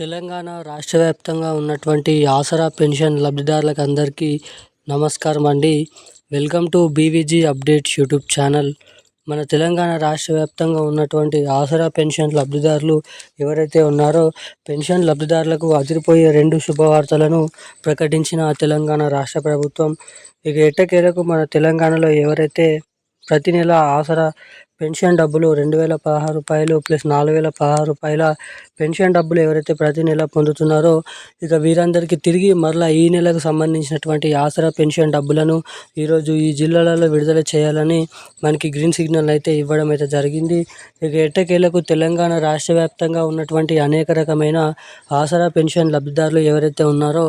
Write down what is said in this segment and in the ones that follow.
తెలంగాణ రాష్ట్ర వ్యాప్తంగా ఉన్నటువంటి ఆసరా పెన్షన్ లబ్ధిదారులకు అందరికీ నమస్కారం అండి. Welcome to BVG updates YouTube channel. మన తెలంగాణ రాష్ట్ర వ్యాప్తంగా ఉన్నటువంటి ఆసరా పెన్షన్ లబ్ధిదారులు ఎవరైతే ఉన్నారో పెన్షన్ లబ్ధిదారులకు అదిరిపోయే రెండు శుభవార్తలను ప్రకటించిన తెలంగాణ రాష్ట్ర ప్రభుత్వం. ఇక ఎట్టకేలకు మన తెలంగాణలో ఎవరైతే ప్రతి నెల ఆసరా పెన్షన్ డబ్బులు రెండు వేల పదహారు రూపాయలు ప్లస్ నాలుగు వేల పదహారు రూపాయల పెన్షన్ డబ్బులు ఎవరైతే ప్రతి నెల పొందుతున్నారో ఇక వీరందరికీ తిరిగి మరలా ఈ నెలకు సంబంధించినటువంటి ఆసరా పెన్షన్ డబ్బులను ఈరోజు ఈ జిల్లాలలో విడుదల చేయాలని మనకి గ్రీన్ సిగ్నల్ అయితే ఇవ్వడం అయితే జరిగింది. ఇక ఎట్టకేలకు తెలంగాణ రాష్ట్ర వ్యాప్తంగా ఉన్నటువంటి అనేక రకమైన ఆసరా పెన్షన్ లబ్ధిదారులు ఎవరైతే ఉన్నారో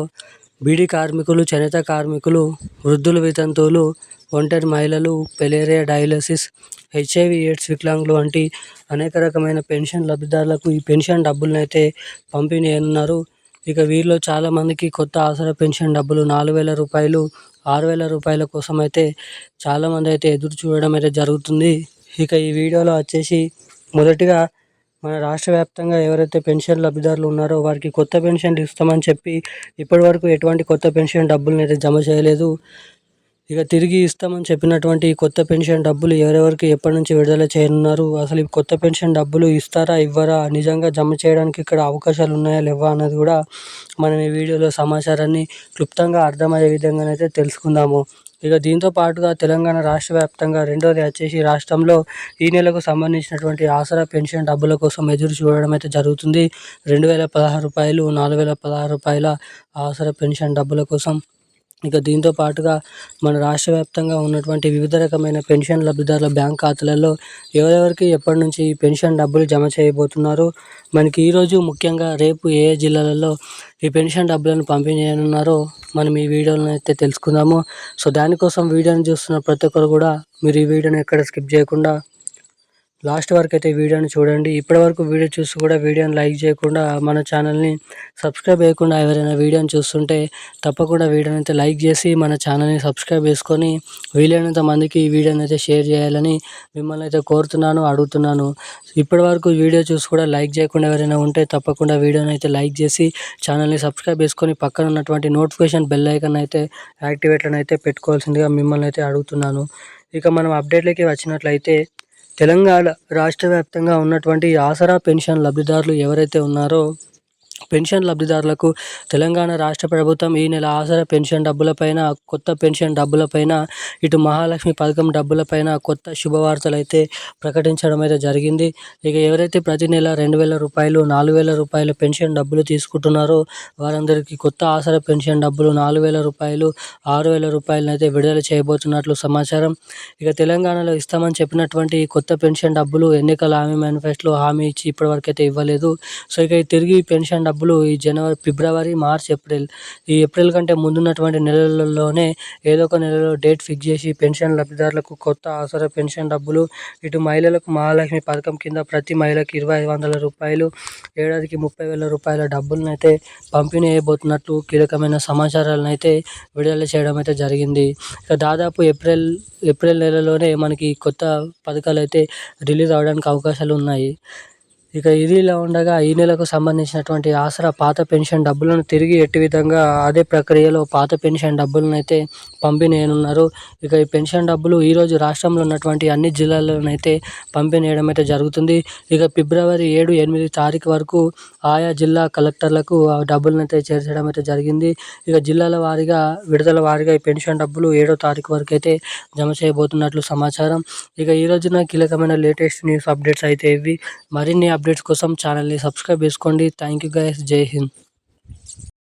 బీడీ కార్మికులు చేనేత కార్మికులు వృద్ధులు వితంతువులు ఒంటరి మహిళలు పెలేరియా డయాలసిస్ హెచ్ఐవి ఎయిడ్స్ వికలాంగులు వంటి అనేక రకమైన పెన్షన్ లబ్ధిదారులకు ఈ పెన్షన్ డబ్బులను అయితే పంపిణీ చేయనున్నారు ఇక వీరిలో చాలామందికి కొత్త ఆసరా పెన్షన్ డబ్బులు నాలుగు వేల రూపాయలు ఆరు వేల రూపాయల కోసం అయితే చాలామంది అయితే ఎదురు చూడడం అయితే జరుగుతుంది. ఇక ఈ వీడియోలో వచ్చేసి మొదటిగా మన రాష్ట్ర వ్యాప్తంగా ఎవరైతే పెన్షన్ లబ్ధిదారులు ఉన్నారో వారికి కొత్త పెన్షన్ ఇస్తామని చెప్పి ఇప్పటి వరకు ఎటువంటి కొత్త పెన్షన్ డబ్బులను అయితే జమ చేయలేదు. ఇక తిరిగి ఇస్తామని చెప్పినటువంటి కొత్త పెన్షన్ డబ్బులు ఎవరెవరికి ఎప్పటి నుంచి విడుదల చేయనున్నారు? అసలు ఈ కొత్త పెన్షన్ డబ్బులు ఇస్తారా ఇవ్వరా? నిజంగా జమ చేయడానికి ఇక్కడ అవకాశాలు ఉన్నాయా లేవా అన్నది కూడా మనం ఈ వీడియోలో సమాచారాన్ని క్లుప్తంగా అర్థమయ్యే విధంగానైతే తెలుసుకుందాము. ఇక దీంతో పాటుగా తెలంగాణ రాష్ట్ర వ్యాప్తంగా రెండోది వచ్చేసి రాష్ట్రంలో ఈ నెలకు సంబంధించినటువంటి ఆసరా పెన్షన్ డబ్బుల కోసం ఎదురు చూడడం అయితే జరుగుతుంది. రెండు వేల పదహారు రూపాయలు నాలుగు వేల పదహారు రూపాయల ఆసరా పెన్షన్ డబ్బుల కోసం ఇక దీంతో పాటుగా మన రాష్ట్ర వ్యాప్తంగా ఉన్నటువంటి వివిధ రకమైన పెన్షన్ లబ్ధిదారుల బ్యాంక్ ఖాతాలలో ఎవరెవరికి ఎప్పటి నుంచి ఈ పెన్షన్ డబ్బులు జమ చేయబోతున్నారు? మనకి ఈరోజు ముఖ్యంగా రేపు ఏ ఏ జిల్లాలలో ఈ పెన్షన్ డబ్బులను పంపిణీ చేయనున్నారో మనం ఈ వీడియోలను అయితే తెలుసుకుందాము. సో దానికోసం వీడియోని చూస్తున్న ప్రతి ఒక్కరు కూడా మీరు ఈ వీడియోని ఎక్కడ స్కిప్ చేయకుండా లాస్ట్ వరకు అయితే వీడియోని చూడండి. ఇప్పటివరకు వీడియో చూసి కూడా వీడియోని లైక్ చేయకుండా మన ఛానల్ని సబ్స్క్రైబ్ చేయకుండా ఎవరైనా వీడియోని చూస్తుంటే తప్పకుండా వీడియోని అయితే లైక్ చేసి మన ఛానల్ని సబ్స్క్రైబ్ చేసుకొని వీలైనంత మందికి ఈ వీడియోని అయితే షేర్ చేయాలని మిమ్మల్ని అయితే కోరుతున్నాను అడుగుతున్నాను. ఇప్పటివరకు వీడియో చూసి కూడా లైక్ చేయకుండా ఎవరైనా ఉంటే తప్పకుండా వీడియోని అయితే లైక్ చేసి ఛానల్ని సబ్స్క్రైబ్ చేసుకొని పక్కన ఉన్నటువంటి నోటిఫికేషన్ బెల్ ఐకన్ అయితే యాక్టివేట్లను అయితే పెట్టుకోవాల్సిందిగా మిమ్మల్ని అయితే అడుగుతున్నాను. ఇక మనం అప్డేట్లకి వచ్చినట్లయితే తెలంగాణ రాష్ట్ర వ్యాప్తంగా ఉన్నటువంటి ఆసరా పెన్షన్ లబ్ధిదారులు ఎవరైతే ఉన్నారో పెన్షన్ లబ్ధిదారులకు తెలంగాణ రాష్ట్ర ప్రభుత్వం ఈ నెల ఆసరా పెన్షన్ డబ్బులపైన కొత్త పెన్షన్ డబ్బులపైన ఇటు మహాలక్ష్మి పథకం డబ్బులపైన కొత్త శుభవార్తలు అయితే ప్రకటించడం అయితే జరిగింది. ఇక ఎవరైతే ప్రతి నెల రెండు వేల రూపాయలు నాలుగు వేల రూపాయల పెన్షన్ డబ్బులు తీసుకుంటున్నారో వారందరికీ కొత్త ఆసరా పెన్షన్ డబ్బులు నాలుగు వేల రూపాయలు ఆరు వేల రూపాయలను అయితే విడుదల చేయబోతున్నట్లు సమాచారం. ఇక తెలంగాణలో ఇస్తామని చెప్పినటువంటి కొత్త పెన్షన్ డబ్బులు ఎన్నికల హామీ మేనిఫెస్టోలో హామీ ఇచ్చి ఇప్పటివరకు అయితే ఇవ్వలేదు. సో ఇక తిరిగి పెన్షన్ డబ్బులు ఈ జనవరి ఫిబ్రవరి మార్చ్ ఏప్రిల్. ఈ ఏప్రిల్ కంటే ముందున్నటువంటి నెలలలోనే ఏదో ఒక నెలలో డేట్ ఫిక్స్ చేసి పెన్షన్ లబ్ధిదారులకు కొత్త ఆసరా పెన్షన్ డబ్బులు ఇటు మహిళలకు మహాలక్ష్మి పథకం కింద ప్రతి మహిళకి ఇరవై ఐదు వందల రూపాయలు ఏడాదికి ముప్పై వేల రూపాయల డబ్బులను అయితే పంపిణీ అయిపోతున్నట్టు కీలకమైన సమాచారాలను అయితే విడుదల చేయడం అయితే జరిగింది. ఇక దాదాపు ఏప్రిల్ ఏప్రిల్ నెలలోనే మనకి కొత్త పథకాలు అయితే రిలీజ్ అవ్వడానికి అవకాశాలు ఉన్నాయి ఇక ఇది ఇలా ఉండగా ఈ నెలకు సంబంధించినటువంటి ఆసరా పాత పెన్షన్ డబ్బులను తిరిగి ఎట్టి విధంగా అదే ప్రక్రియలో పాత పెన్షన్ డబ్బులను అయితే పంపిణీయనున్నారు ఇక ఈ పెన్షన్ డబ్బులు ఈరోజు రాష్ట్రంలో ఉన్నటువంటి అన్ని జిల్లాల్లోనైతే పంపిణీయడం అయితే జరుగుతుంది. ఇక ఫిబ్రవరి ఏడు ఎనిమిది తారీఖు వరకు ఆయా జిల్లా కలెక్టర్లకు ఆ డబ్బులను అయితే చేర్చడం అయితే జరిగింది. ఇక జిల్లాల వారీగా విడుదల వారీగా ఈ పెన్షన్ డబ్బులు ఏడో తారీఖు వరకు అయితే జమ చేయబోతున్నట్లు సమాచారం. ఇక ఈ రోజున కీలకమైన లేటెస్ట్ న్యూస్ అప్డేట్స్ అయితే ఇవి. మరిన్ని అప్డేట్స్ కోసం ఛానల్ని సబ్స్క్రైబ్ చేసుకోండి. థ్యాంక్ యూ గైస్ జై హింద్